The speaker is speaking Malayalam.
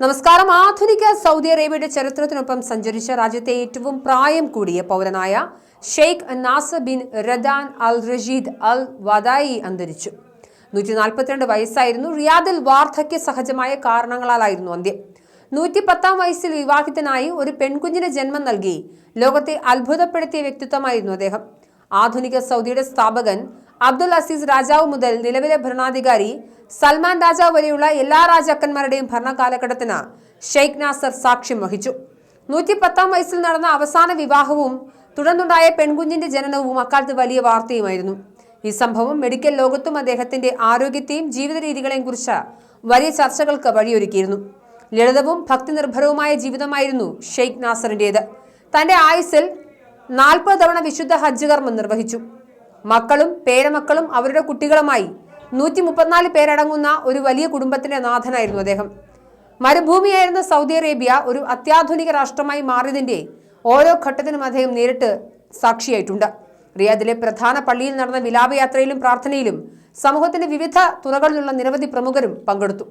നമസ്കാരം. ആധുനിക സൗദി അറേബ്യയുടെ ചരിത്രത്തിനൊപ്പം സഞ്ചരിച്ച രാജ്യത്തെ ഏറ്റവും പ്രായം കൂടിയ പൗരനായ Sheikh Nasser bin Radan Al Rashid Al Wadi അന്തരിച്ചു. നൂറ്റി നാൽപ്പത്തിരണ്ട് വയസ്സായിരുന്നു. റിയാദിൽ വാർദ്ധക്യ സഹജമായ കാരണങ്ങളാലായിരുന്നു അന്ത്യം. നൂറ്റി പത്താം വയസ്സിൽ വിവാഹിതനായി ഒരു പെൺകുഞ്ഞിന് ജന്മം നൽകി ലോകത്തെ അത്ഭുതപ്പെടുത്തിയ വ്യക്തിത്വമായിരുന്നു അദ്ദേഹം. ആധുനിക സൗദിയുടെ സ്ഥാപകൻ അബ്ദുൽ അസീസ് രാജാവ് മുതൽ നിലവിലെ ഭരണാധികാരി സൽമാൻ രാജാവ് വരെയുള്ള എല്ലാ രാജാക്കന്മാരുടെയും ഭരണകാലഘട്ടത്തിന് ഷെയ്ഖ് നാസർ സാക്ഷ്യം വഹിച്ചു. നൂറ്റി പത്താം വയസ്സിൽ നടന്ന അവസാന വിവാഹവും തുടർന്നുണ്ടായ പെൺകുഞ്ഞിന്റെ ജനനവും അക്കാലത്ത് വലിയ വാർത്തയുമായിരുന്നു. ഈ സംഭവം മെഡിക്കൽ ലോകത്തും അദ്ദേഹത്തിന്റെ ആരോഗ്യത്തെയും ജീവിത രീതികളെയും കുറിച്ച് വലിയ ചർച്ചകൾക്ക് വഴിയൊരുക്കിയിരുന്നു. ലളിതവും ഭക്തി നിർഭരവുമായ ജീവിതമായിരുന്നു ഷെയ്ഖ് നാസറിന്റേത്. തന്റെ ആയുസ്സിൽ നാൽപ്പത് തവണ വിശുദ്ധ ഹജ്ജ് കർമ്മം നിർവഹിച്ചു. മക്കളും പേരമക്കളും അവരുടെ കുട്ടികളുമായി നൂറ്റി മുപ്പത്തിനാല് പേരടങ്ങുന്ന ഒരു വലിയ കുടുംബത്തിന്റെ നാഥനായിരുന്നു അദ്ദേഹം. മരുഭൂമിയായിരുന്ന സൗദി അറേബ്യ ഒരു അത്യാധുനിക രാഷ്ട്രമായി മാറിയതിന്റെ ഓരോ ഘട്ടത്തിനും അദ്ദേഹം നേരിട്ട് സാക്ഷിയായിട്ടുണ്ട്. റിയാദിലെ പ്രധാന പള്ളിയിൽ നടന്ന വിലാപയാത്രയിലും പ്രാർത്ഥനയിലും സമൂഹത്തിന്റെ വിവിധ തുറകളിലുള്ള നിരവധി പ്രമുഖരും പങ്കെടുത്തു.